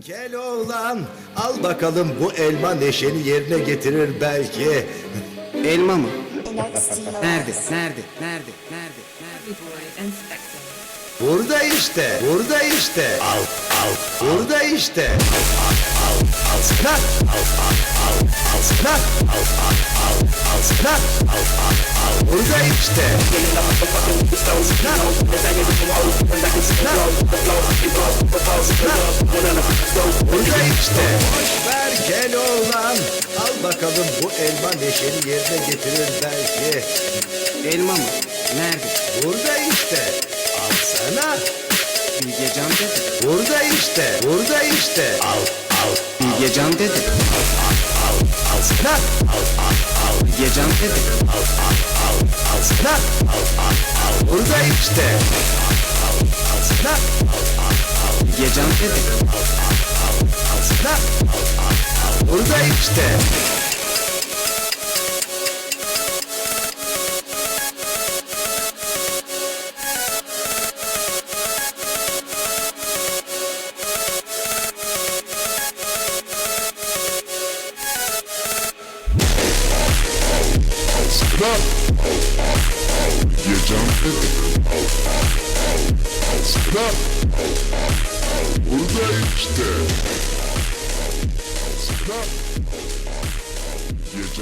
Gel oğlan, al bakalım bu elma neşeni yerine getirir belki. Elma mı? Nerede? Nerede? Nerede? Nerede? Nerede? Burada işte, burada işte. Al, al, burada işte. Al, al, al, al, sınak. Al, al, al, al, sınak. Al, al, al, al, sınak. Al, al, al, burada işte. Sınak. Sınak. İşte. Ver gel oğlan. Al bakalım bu elma neşeni yerine getirir belki. Elma mı? Nerede? Burada işte. Al sana. Bilgecan dedi. Burada işte. Burada işte. Al, al, Bilgecan dedi. al sana. Al, al, al, Bilgecan dedi. al sana. Al, al, al, burada işte. Al, al sana. Bilgecan dedi. Al sana. Al, al, al, burada işte. Gecem dedi. Sıra. Burada işte. Sıra.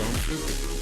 Gecem dedi.